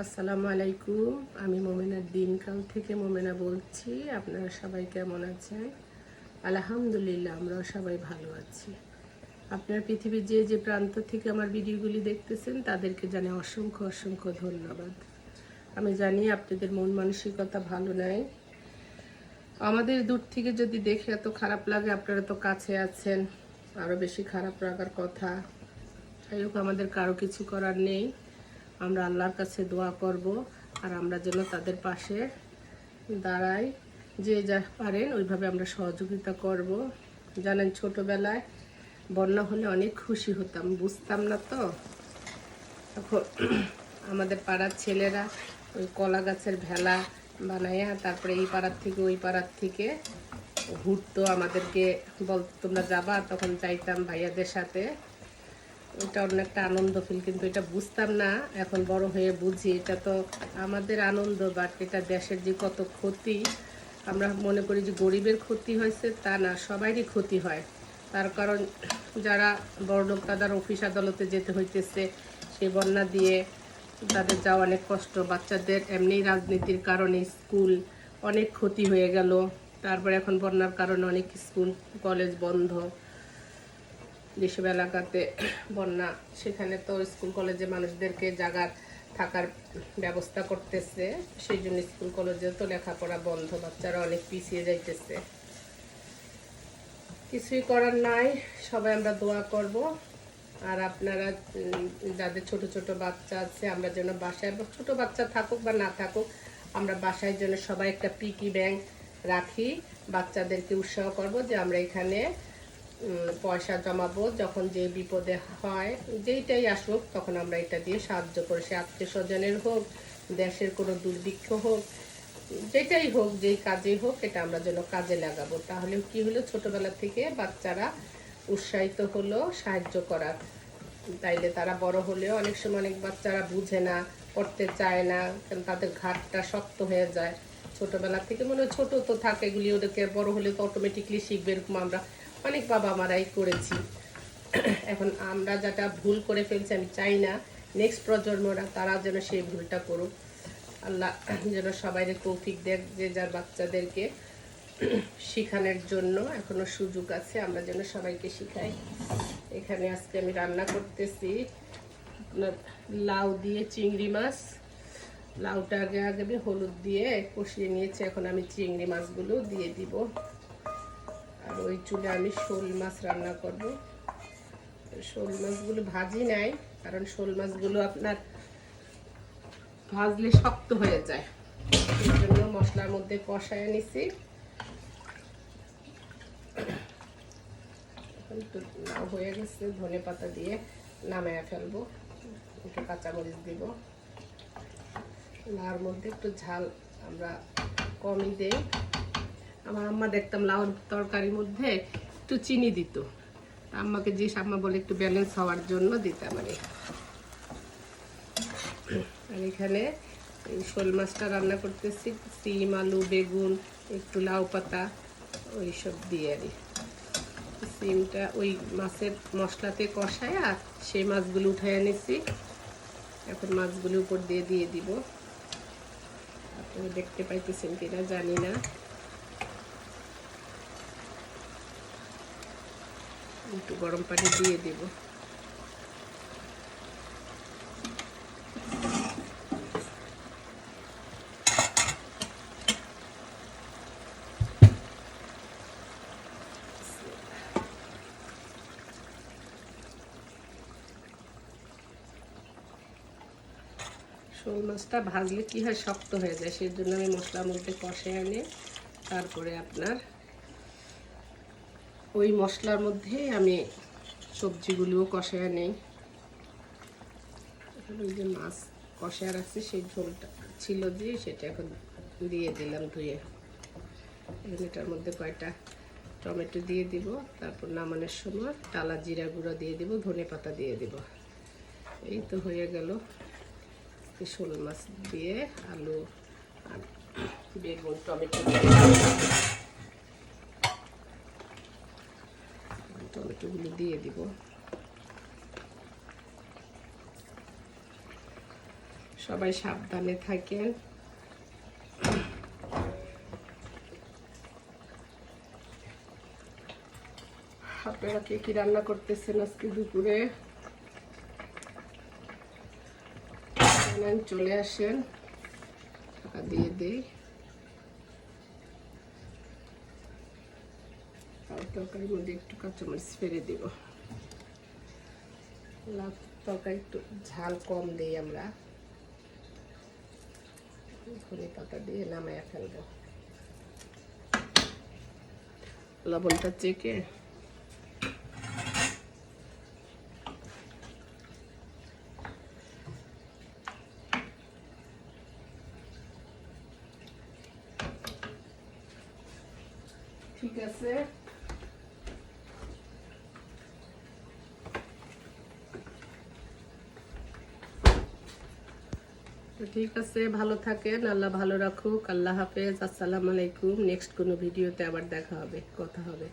আসসালামু আলাইকুম, আমি মোমেনার দিনকাল থেকে মোমেনা বলছি, আপনারা সবাই কেমন আছেন? আলহামদুলিল্লাহ, আমরাও সবাই ভালো আছি। আপনার পৃথিবীর যে যে প্রান্ত থেকে আমার ভিডিওগুলি দেখতেছেন, তাদেরকে জানে অসংখ্য অসংখ্য ধন্যবাদ। আমি জানি আপনাদের মন মানসিকতা ভালো নাই। আমাদের দূর থেকে যদি দেখে এত খারাপ লাগে, আপনারা তো কাছে আছেন আরও বেশি খারাপ লাগার কথা। যাই আমাদের কারও কিছু করার নেই। আমরা আল্লাহর কাছে দোয়া করব আর আমরা যেন তাদের পাশে দাঁড়াই। যে যা পারেন ওইভাবে আমরা সহযোগিতা করব। জানেন, ছোটবেলায় বন্যা হলে অনেক খুশি হতাম, বুঝতাম না তো। তখন আমাদের পাড়ার ছেলেরা ওই কলা গাছের ভেলা বানাইয়া তারপরে এই পাড়ার থেকে ওই পাড়ার থেকে ঘুরতো আমাদেরকে বলতো, তোমরা যাবা? তখন চাইতাম ভাইয়াদের সাথে। এটা অন্য একটা আনন্দ ফিল কিন্তু এটা বুঝতাম না। এখন বড় হয়ে বুঝি, এটা তো আমাদের আনন্দ বাট এটা দেশের যে কত ক্ষতি, আমরা মনে করি যে গরিবের ক্ষতি হয়েছে, তা না সবারই ক্ষতি হয়। তার কারণ যারা বড় লোক, তাদের অফিস আদালতে যেতে হইতেছে, সেই বন্যা দিয়ে তাদের যাওয়া অনেক কষ্ট। বাচ্চাদের এমনি রাজনীতির কারণে স্কুল অনেক ক্ষতি হয়ে গেল। তারপরে এখন বন্যার কারণে অনেক স্কুল কলেজ বন্ধ। যেসব এলাকাতে বন্যা, সেখানে তো স্কুল কলেজে মানুষদেরকে জাগার থাকার ব্যবস্থা করতেছে। সেই জন্য স্কুল কলেজে তো লেখাপড়া বন্ধ, বাচ্চারা অনেক পিছিয়ে যাইতেছে। কিছুই করার নাই, সবাই আমরা দোয়া করব। আর আপনারা যাদের ছোট ছোট বাচ্চা আছে, আমরা যেন বাসায় ছোট বাচ্চা থাকুক বা না থাকুক, আমরা বাসায় যেন সবাই একটা পিকি ব্যাংক রাখি। বাচ্চাদেরকে উৎসাহ করব যে আমরা এখানে পয়সা জমাবো যখন যে বিপদে হয়, যেইটাই আসুক, তখন আমরা এটা দিয়ে সাহায্য করি। সে আত্মীয় স্বজনের হোক, দেশের কোনো দুর্ভিক্ষ হোক, যেটাই হোক, যেই কাজেই হোক, এটা আমরা যেন কাজে লাগাবো। তাহলে কি হলো? ছোটবেলা থেকে বাচ্চারা উৎসাহিত হলো, সাহায্য করার তাইলে তারা বড় হলেও অনেক সময় অনেক বাচ্চারা বুঝে না করতে চায় না, কারণ তাদের ঘাটটা শক্ত হয়ে যায়। ছোটবেলা থেকে মনে ছোট তো থাকে, এগুলি ওদেরকে বড় হলে তো অটোমেটিকলি শিখবে, এরকম আমরা অনেক বাবা মারাই করেছি। এখন আমরা যেটা ভুল করে ফেলছি, আমি চাই না নেক্সট প্রজন্মরা তারা যেন সেই ভুলটা করুক। আল্লাহ যেন সবাই তৌফিক দেখ যে যার বাচ্চাদেরকে শিখানোর জন্য এখনও সুযোগ আছে, আমরা যেন সবাইকে শিখাই। এখানে আজকে আমি রান্না করতেছি লাউ দিয়ে চিংড়ি মাছ। লাউটা আগে আগে আমি হলুদ দিয়ে কষিয়ে নিয়েছি, এখন আমি চিংড়ি মাছগুলো দিয়ে দিব। ওই চুলে আমি শোল মাছ রান্না করব। শোল মাছগুলো ভাজি নাই, কারণ শোল মাছগুলো আপনার ভাজলে শক্ত হয়ে যায়। এই জন্য মশলার মধ্যে কষায় নিছি। হয়ে গেছে, ধনে পাতা দিয়ে নামায়া ফেলব। একটু কাঁচামরিচ দিব। লাউর মধ্যে একটু ঝাল আমরা কমই দেই। আমার আম্মা দেখতাম লাউর তরকারির মধ্যে একটু চিনি দিত। আম্মাকে যে আম্মা বলে একটু ব্যালেন্স হওয়ার জন্য দিতাম আর আর এখানে এই শোল মাছটা রান্না করতেছি, সিম, আলু, বেগুন, একটু লাউ পাতা, ওইসব দিয়ে আর সিমটা ওই মাছের মশলাতে কষায় আর সেই মাছগুলো উঠায় এনেছি। এখন মাছগুলো উপর দিয়ে দিয়ে দিব। আপনারা দেখতে পাইতেছেন কিনা জানি না। একটু গরম পানি দিয়ে দেব। শোল মাছটা ভাজলে কি হয়, শক্ত হয়ে যায় সেই জন্য আমি মশলার মধ্যে কষে আনে তারপরে আপনার ওই মশলার মধ্যে আমি সবজিগুলোও কষায় নেই। ওই যে মাছ কষায় রাখছি সেই ঝোলটা ছিল দিয়ে সেটা এখন দিয়ে দিলাম ধুয়ে। এখন এটার মধ্যে কয়টা টমেটো দিয়ে দিব, তারপর নামানোর সময় টালা জিরা গুঁড়ো দিয়ে দিব, ধনে পাতা দিয়ে দিব। এই তো হয়ে গেল শোল মাছ দিয়ে আলু আর বেগুন, টমেটো টমেটোগুলো দিয়ে দিব। সবাই সাবধানে থাকেন। আপনারা কে কি রান্না করতেছেন আজকে দুপুরে? চলে আসেন। টাকা দিয়ে দিই আর তরকারির মধ্যে একটু কাঁচামরিচ ফেলে দিব। লাভ তরকারি একটু ঝাল কম দিই আমরা। ধনে পাতা দিয়ে নামাইয়া ফেলব। লবণটা চেকে। ঠিক আছে। ঠিক আছে, ভালো থাকেন, আল্লাহ ভালো রাখুক, আল্লাহ হাফেজ, আসসালামু আলাইকুম, নেক্সট কোনো ভিডিওতে আবার দেখা হবে, কথা হবে।